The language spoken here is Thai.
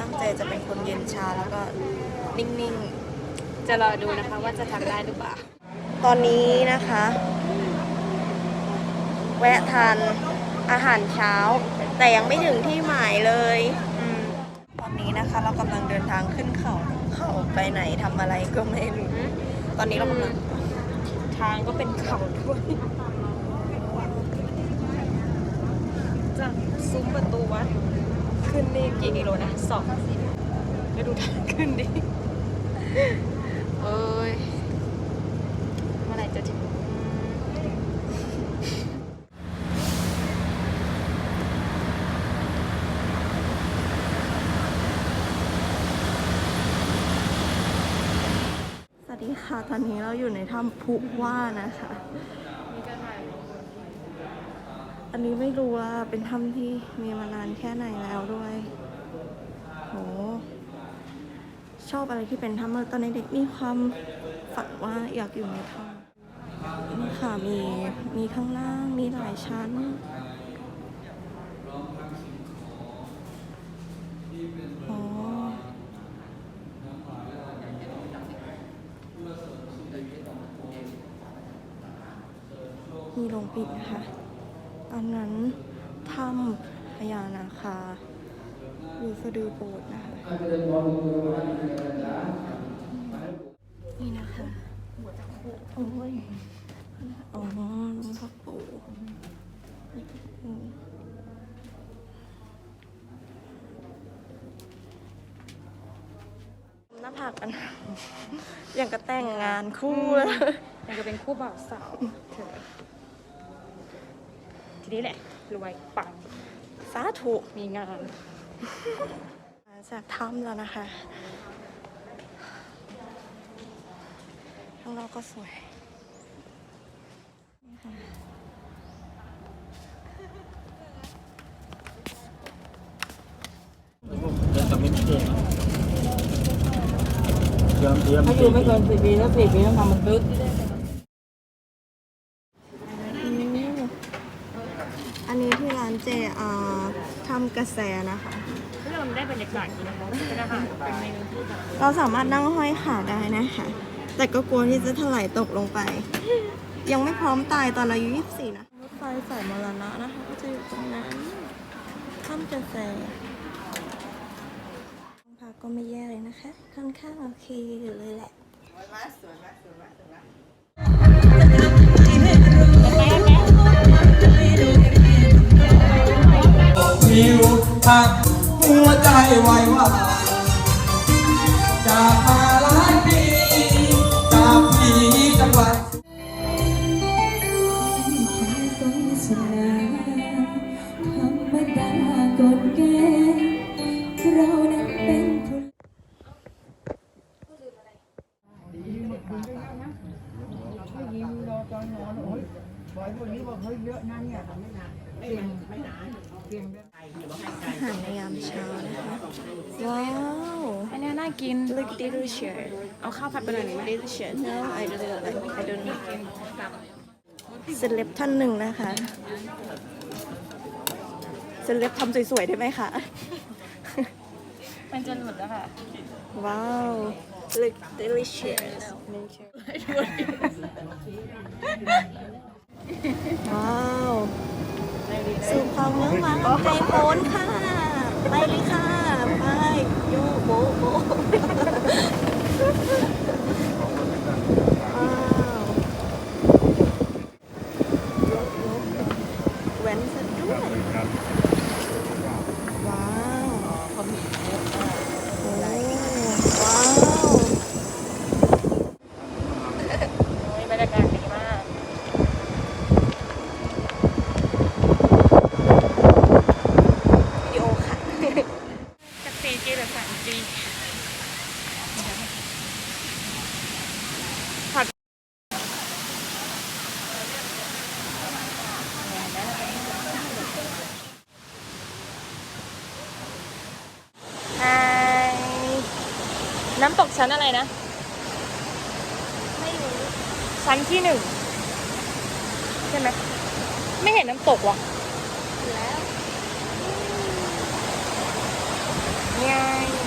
ตั้งใจจะเป็นคนเย็นชาแล้วก็นิ่งจะรอดูนะคะว่าจะทำได้หรือเปล่า ๆ ตอนนี้นะคะ แวะทานอาหารเช้า แต่ยังไม่ถึงที่หมายเลยอืมตอนนี้นะคะเรากำลังเดินทางขึ้นเขาเขาไปไหนทำอะไรก็ไม่รู้ ตอนนี้เรากำลัง ทางก็เป็นเขาด้วยจากซุ้มประตูวัด ขึ้นนี่กี่กิโลนะสองไปดูทางขึ้นดิเอ้ยเมื่อไหร่จะถึงสวัสดีค่ะ ตอนนี้เราอยู่ในถ้ำพุว่านะคะ อันนี้ไม่รู้ว่าเป็นถ้ำที่มีมานานแค่ไหนแล้วด้วยโหชอบอะไรที่เป็นถ้ำตอนเด็กๆมีความฝันว่าอยากอยู่ในถ้ำนี่ค่ะมีมีข้างล่างมีหลายชั้นอ๋อมีโรงปิดนะคะ อันนั้นถ้ำพญานาคาอยู่สะดือโบสถ์นะคะนี่นะคะโอ้ยอ๋อหลวงพ่อปู่หน้าผากอันอย่างกระแต่งงานคู่เลยมันจะเป็นคู่บ่าวสาวเธอ นี้แหละ รวยปังสาธุมีงานมาจากถ้ำแล้วนะคะ ข้างนอกก็สวยนี่ค่ะเดินกับไม่เก่งเตรียมเตรียมถ้าอยู่ไม่เกินสี่ปีถ้าสี่ปีต้องทำมันตึ๊ด อันนี้ที่ร้านเจอาทำ กระแสนะคะเริ่มได้บรรยากาศดีนะคะเป็นอาหารเป็นเมนูที่แบบเราสามารถนั่งห้อยขาได้นะคะ แต่ก็กลัวที่จะถลายตกลงไป ยังไม่พร้อมตายตอนอายุ24นะรถไฟสายมรณะนะคะ ก็จะอยู่ตรงนั้นข้ามกระแสห้องพักก็ไม่แย่เลยนะคะค่อนข้างโอเคอยู่เลยแหละวิ ว้ว่า จากมาหลายปีจากผีจังหวัดธรรมดากฎเกณฑ์เรานั้นเป็นผู้ อาหารในยามเช้านะคะ ว้าว อันนี้น่ากิน look delicious เอาข้าวผัดไปหน่อยหนึ่งไหม delicious no I don't I don't need เซเลบท่านหนึ่งนะคะเซเลบทำสวยๆได้ไหมคะ มันจะหลุดแล้วค่ะ ว้าว look delicious ว้าว เมือโฟนค่ะ ไปเลยค่ะ ไปโยโบโบ น้ำตกชั้นอะไรนะ ไม่รู้ชั้นที่หนึ่งใช่ไหมไม่เห็นน้ำตกว่ะแล้วยัง